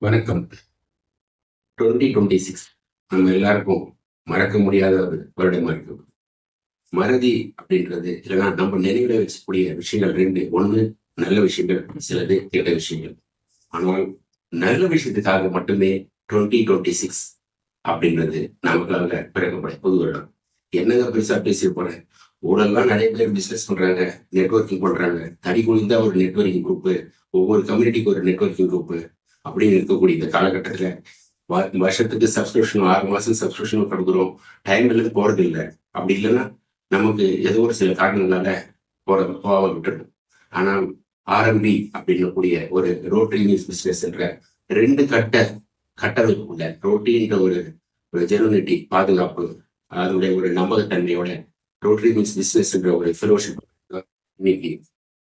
வணக்கம். Twenty twenty six நம்ம எல்லாருக்கும் மறக்க முடியாத ஒரு வருடமா இருக்கு. மறதி அப்படின்றது இல்லைன்னா நம்ம நினைவுல வச்சக்கூடிய விஷயங்கள் ரெண்டு. ஒண்ணு நல்ல விஷயங்கள் சிலது கெட்ட விஷயங்கள். ஆனால் நல்ல விஷயத்துக்காக மட்டுமே டுவெண்ட்டி டுவெண்ட்டி சிக்ஸ் அப்படின்றது நமக்காக பிறக்கப்பட புது வருடம். என்னங்க பெருசா பேசி போறேன் ஊழல்லாம் நிறைய பேர் பிசினஸ் பண்றாங்க நெட்வொர்க்கிங் பண்றாங்க. தனி குளிந்தா ஒரு நெட்வொர்க்கிங் குரூப் ஒவ்வொரு கம்யூனிட்டிக்கு ஒரு நெட்வொர்க்கிங் குரூப் அப்படின்னு இருக்கக்கூடிய இந்த காலகட்டத்துல வருஷத்துக்கு சப்ஸ்கிரிப்ஷன் ஆறு மாசம் சப்ஸ்கிரிப்ஷன் கொடுக்குறோம். டைம் இருந்து போறது இல்லை. அப்படி இல்லைன்னா நமக்கு ஏதோ ஒரு சில காரணங்களால போற போக விட்டுடும் ஆனால் ஆர்எம்பி அப்படின்னக்கூடிய ஒரு ரோட்டரி நியூஸ் பிசினஸ் என்ற ரெண்டு கட்ட கட்டமைப்புள்ள ரோட்டின்ற ஒரு ஒரு ஜெனுனிட்டி பாதுகாப்பு அதனுடைய ஒரு நம்பகத்தன்மையோட ரோட்டரி மீன்ஸ் பிஸ்னஸ் என்ற ஒரு ஃபெலோஷிப் இன்னைக்கு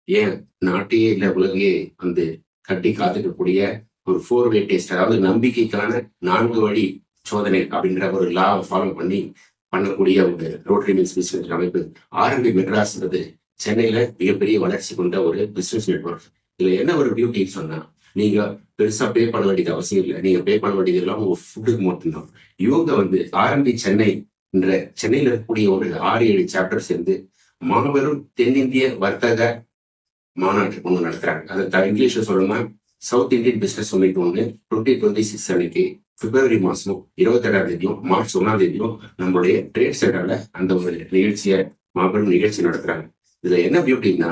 ஏன் நாட்டையே இல்லை உலகையே வந்து கட்டி காத்துக்கக்கூடிய ஒரு ஃபோர் வே டெஸ்ட் அதாவது நம்பிக்கைக்கான நான்கு வழி சோதனை அப்படின்ற ஒரு லா ஃபாலோ பண்ணி பண்ணக்கூடிய ஒரு ரோட்டரி மில்ஸ் பிசினஸ் அமைப்பு ஆர்எம்பி மெட்ராஸ்ன்றது சென்னையில மிகப்பெரிய வளர்ச்சி கொண்ட ஒரு பிசினஸ் நெட்வொர்க் இதுல என்ன ஒரு பியூட்டின்னு சொன்னா நீங்க பெருசா பே பண்ண வேண்டியது அவசியம் இல்லை. நீங்க பே பண்ண வேண்டியது எல்லாம் உங்க ஃபுட்டுக்கு மட்டும்தான். இவங்க வந்து ஆர்எம்பி சென்னை என்ற சென்னையில இருக்கக்கூடிய ஒரு ஆறு ஏழு சாப்டர் சேர்ந்து மாபெரும் தென்னிந்திய வர்த்தக மாநாட்டு ஒன்று நடத்துறாங்க. அதை த- இங்கிலீஷ்ல சொல்லணும்னா சவுத் இந்தியன் பிசினஸ் சமிட் ஒன்று டுவெண்ட்டி டுவெண்ட்டி சிக்ஸ் அன்னைக்கு பிப்ரவரி மாசம் இருபத்தெட்டாம் தேதியும் மார்ச் ஒன்னாம் தேதியும் நம்மளுடைய ட்ரேட் சென்டர்ல அந்த ஒரு நிகழ்ச்சியை மாபெரும் நிகழ்ச்சி நடத்துறாங்க. இதுல என்ன பியூட்டின்னா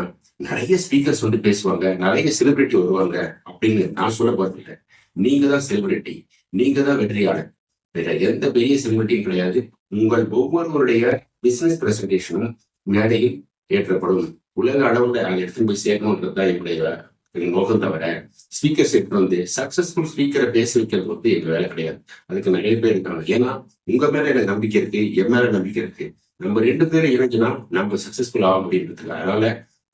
நிறைய ஸ்பீக்கர்ஸ் வந்து பேசுவாங்க நிறைய செலிபிரிட்டி வருவாங்க அப்படின்னு நான் சொல்ல பார்த்துட்ட நீங்க தான் செலிபிரிட்டி நீங்க தான் வெற்றியாளர். வேற எந்த பெரிய செலிபிரிட்டியும் கிடையாது. உங்கள் ஒவ்வொருவருடைய பிசினஸ் பிரசன்டேஷனும் மேடையில் ஏற்றப்படும். உலக அளவுல அதை எடுத்துட்டு போய் சேர்க்கணுன்றது தான் என்னுடைய நோக்கம் தவிர ஸ்பீக்கர் செட் வந்து சக்சஸ்ஃபுல் ஸ்பீக்கரை பேச வைக்கிறது வந்து எங்க வேலை கிடையாது. அதுக்கு நிறைய பேர் இருக்காங்க. ஏன்னா உங்க மேல எனக்கு நம்பிக்கை இருக்கு என் மேல நம்பிக்கை இருக்கு. நம்ம ரெண்டு பேரும் இணைஞ்சுனா நம்ம சக்சஸ்ஃபுல் ஆக முடியுன்றதுக்கு அதனால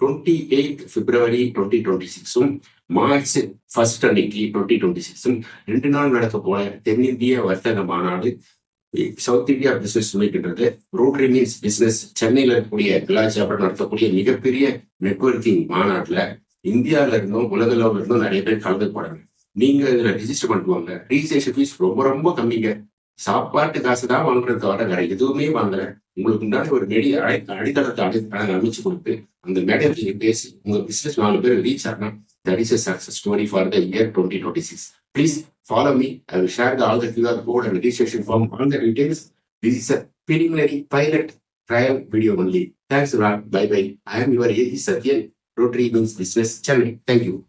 டுவெண்ட்டி எயிட் பிப்ரவரி டுவெண்ட்டி டுவெண்ட்டி சிக்ஸும் மார்ச் ஃபர்ஸ்ட் அன்னைக்கு டுவெண்ட்டி டுவெண்ட்டி சிக்ஸும் ரெண்டு நாள் நடக்க போல தென்னிந்திய வர்த்தக மாநாடு சவுத் இந்தியா பிசினஸ் மீட்ன்றது ரோட்டரி மீன்ஸ் பிசினஸ் சென்னையில் இருக்கக்கூடிய கலாச்சாரம் நடத்தக்கூடிய மிகப்பெரிய நெட்வொர்க்கிங் மாநாட்டில் இந்தியாவில இருந்தும் உலக இருந்தும் நிறைய பேர் கலந்து போறாங்க. நீங்க இதுல ரிஜிஸ்டர் பண்ணுவாங்க ரிஜிஸ்ட்ரேஷன் ஃபீஸ் ரொம்ப ரொம்ப கம்மிங்க. சாப்பாட்டு காசு தான் வாங்குறது தவிர வேற எதுவுமே வாங்கல. உங்களுக்கு முன்னாடி ஒரு நெடிய அடை அடித்தளத்தை அடை அடை அமைச்சு கொடுத்து அந்த மேடையில நீங்க பேசி உங்க பிசினஸ் நாலு பேர் ரீச் ஆனா that is a success story for the year 2026 please follow me. I will share the all the qr code and registration form on the details. This is a preliminary pilot trial video only. Thanks a lot. Bye bye i am your AG Satyan. Rotary Means Business Channel. Thank you.